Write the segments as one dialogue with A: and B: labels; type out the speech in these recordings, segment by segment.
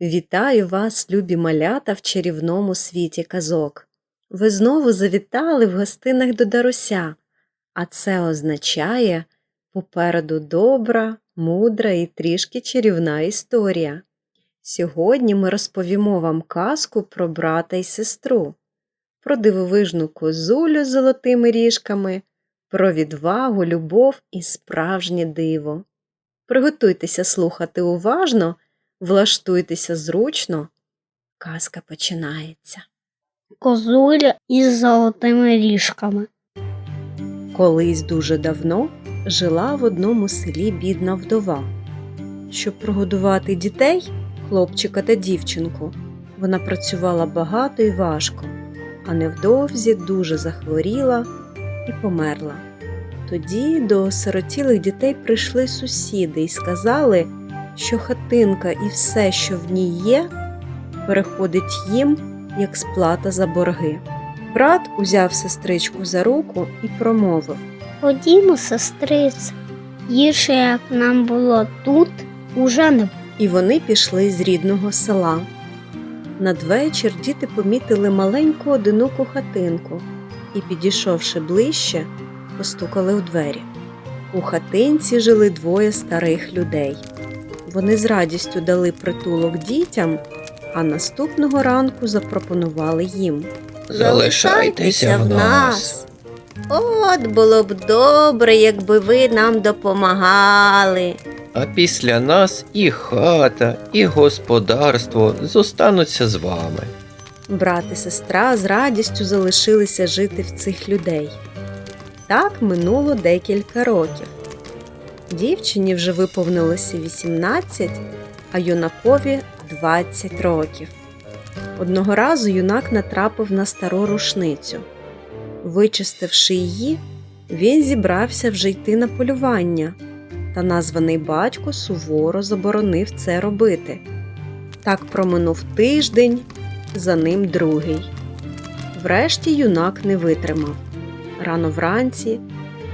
A: Вітаю вас, любі малята, в чарівному світі казок. Ви знову завітали в гостинах до Даруся, а це означає попереду добра, мудра і трішки чарівна історія. Сьогодні ми розповімо вам казку про брата і сестру, про дивовижну козулю з золотими ріжками, про відвагу, любов і справжнє диво. Приготуйтеся слухати уважно. Влаштуйтеся зручно, казка починається.
B: Козуля із золотими ріжками.
A: Колись дуже давно жила в одному селі бідна вдова. Щоб прогодувати дітей, хлопчика та дівчинку, вона працювала багато і важко, а невдовзі дуже захворіла і померла. Тоді до осиротілих дітей прийшли сусіди і сказали, що хатинка і все, що в ній є, переходить їм як сплата за борги. Брат узяв сестричку за руку і промовив
B: Ходімо, сестрице, гірше, як нам було тут, уже не
A: і вони пішли з рідного села. Надвечір діти помітили маленьку одиноку хатинку і, підійшовши ближче, постукали у двері. У хатинці жили двоє старих людей. Вони з радістю дали притулок дітям, а наступного ранку запропонували їм.
C: Залишайтеся в нас.
A: От було б добре, якби ви нам допомагали.
C: А після нас і хата, і господарство зостануться з вами.
A: Брат і сестра з радістю залишилися жити в цих людей. Так минуло декілька років. Дівчині вже виповнилося 18, а юнакові 20 років. Одного разу юнак натрапив на стару рушницю. Вичистивши її, він зібрався вже йти на полювання, та названий батько суворо заборонив це робити. Так проминув тиждень, за ним другий. Врешті юнак не витримав. Рано вранці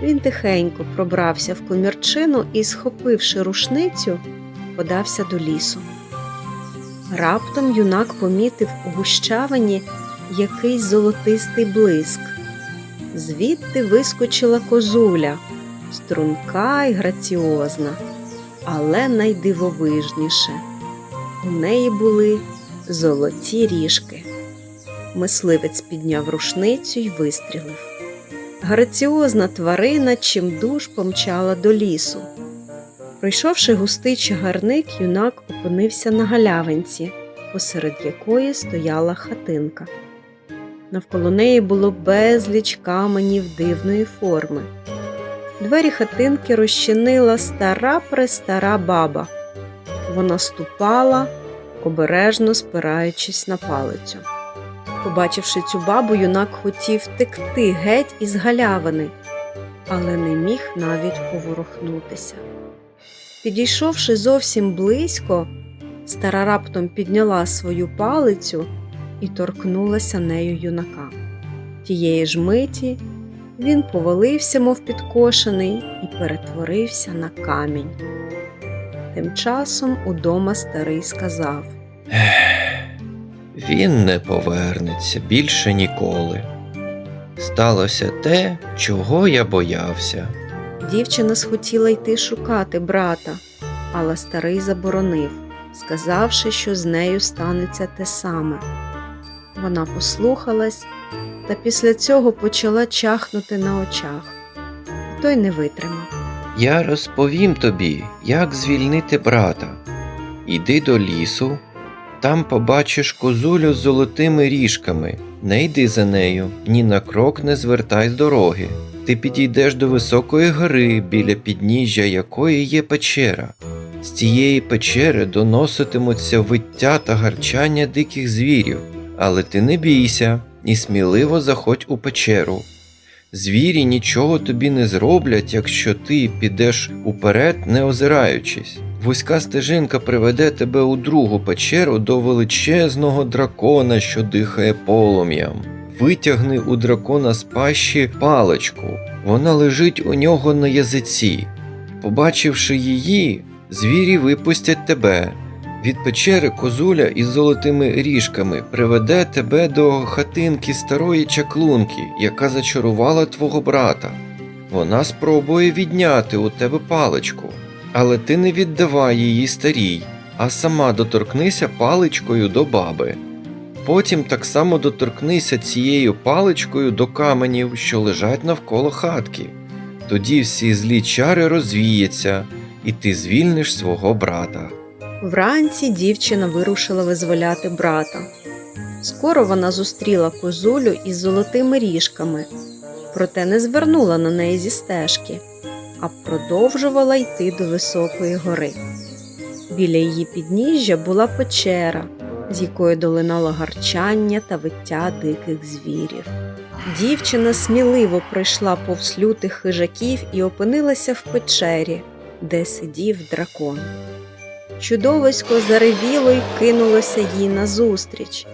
A: він тихенько пробрався в комірчину і, схопивши рушницю, подався до лісу. Раптом юнак помітив у гущавині якийсь золотистий блиск. Звідти вискочила козуля, струнка й граціозна, але найдивовижніше. У неї були золоті ріжки. Мисливець підняв рушницю й вистрілив. Граціозна тварина чимдуж помчала до лісу. Пройшовши густий чагарник, юнак опинився на галявинці, посеред якої стояла хатинка. Навколо неї було безліч каменів дивної форми. Двері хатинки розчинила стара престара баба. Вона ступала, обережно спираючись на палицю. Побачивши цю бабу, юнак хотів втекти геть із галявини, але не міг навіть поворухнутися. Підійшовши зовсім близько, стара раптом підняла свою палицю і торкнулася нею юнака. Тієї ж миті він повалився, мов підкошений, і перетворився на камінь. Тим часом удома старий сказав
C: Він не повернеться більше ніколи. Сталося те, чого я боявся.
A: Дівчина схотіла йти шукати брата, але старий заборонив, сказавши, що з нею станеться те саме. Вона послухалась та після цього почала чахнути на очах. Той не витримав.
C: Я розповім тобі, як звільнити брата. Іди до лісу, там побачиш козулю з золотими ріжками. Не йди за нею, ні на крок не звертай з дороги. Ти підійдеш до високої гори, біля підніжжя якої є печера. З цієї печери доноситимуться виття та гарчання диких звірів, але ти не бійся і сміливо заходь у печеру. Звірі нічого тобі не зроблять, якщо ти підеш уперед, не озираючись. Вузька стежинка приведе тебе у другу печеру до величезного дракона, що дихає полум'ям. Витягни у дракона з пащі паличку, вона лежить у нього на язиці. Побачивши її, звірі випустять тебе. Від печери козуля із золотими ріжками приведе тебе до хатинки старої чаклунки, яка зачарувала твого брата. Вона спробує відняти у тебе паличку, але ти не віддавай її старій, а сама доторкнися паличкою до баби. Потім так само доторкнися цією паличкою до каменів, що лежать навколо хатки. Тоді всі злі чари розвіяться, і ти звільниш свого брата.
A: Вранці дівчина вирушила визволяти брата. Скоро вона зустріла козулю із золотими ріжками, проте не звернула на неї зі стежки, а продовжувала йти до високої гори. Біля її підніжжя була печера, з якої долинало гарчання та виття диких звірів. Дівчина сміливо пройшла повз лютих хижаків і опинилася в печері, де сидів дракон. Чудовисько заревіло й кинулося їй назустріч.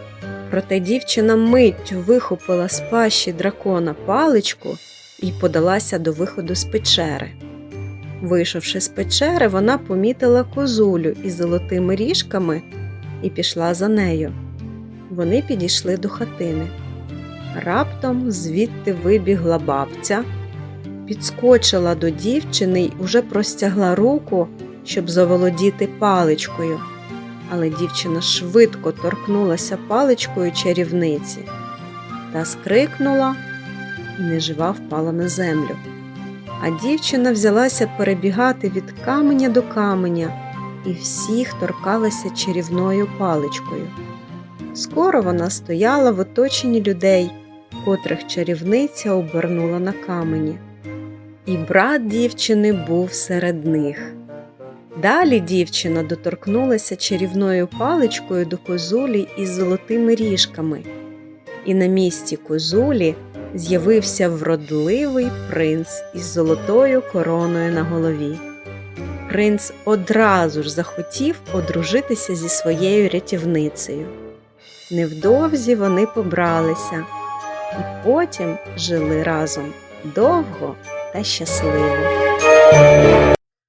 A: Проте дівчина миттю вихопила з пащі дракона паличку і подалася до виходу з печери. Вийшовши з печери, вона помітила козулю із золотими ріжками і пішла за нею. Вони підійшли до хатини. Раптом звідти вибігла бабця, підскочила до дівчини й уже простягла руку, щоб заволодіти паличкою. Але дівчина швидко торкнулася паличкою чарівниці та скрикнула і нежива впала на землю. А дівчина взялася перебігати від каменя до каменя і всіх торкалася чарівною паличкою. Скоро вона стояла в оточенні людей, котрих чарівниця обернула на камені. І брат дівчини був серед них. Далі дівчина доторкнулася чарівною паличкою до козулі із золотими ріжками, і на місці козулі з'явився вродливий принц із золотою короною на голові. Принц одразу ж захотів одружитися зі своєю рятівницею. Невдовзі вони побралися і потім жили разом довго та щасливо.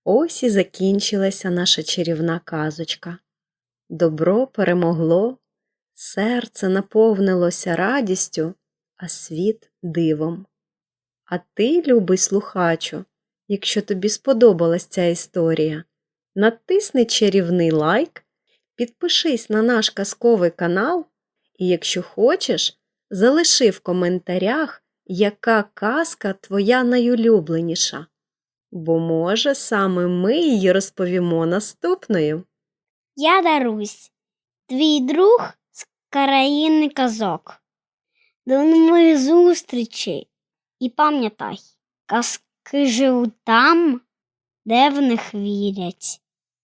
A: Ось і закінчилася наша чарівна казочка. Добро перемогло, серце наповнилося радістю, а світ дивом. А ти, любий слухачу, якщо тобі сподобалась ця історія, натисни чарівний лайк, підпишись на наш казковий канал, і якщо хочеш, залиши в коментарях, яка казка твоя найулюбленіша. Бо, може, саме ми її розповімо наступною.
B: Я Дарусь, твій друг з країни казок. До нових зустрічей. І пам'ятай, казки живуть там, де в них вірять.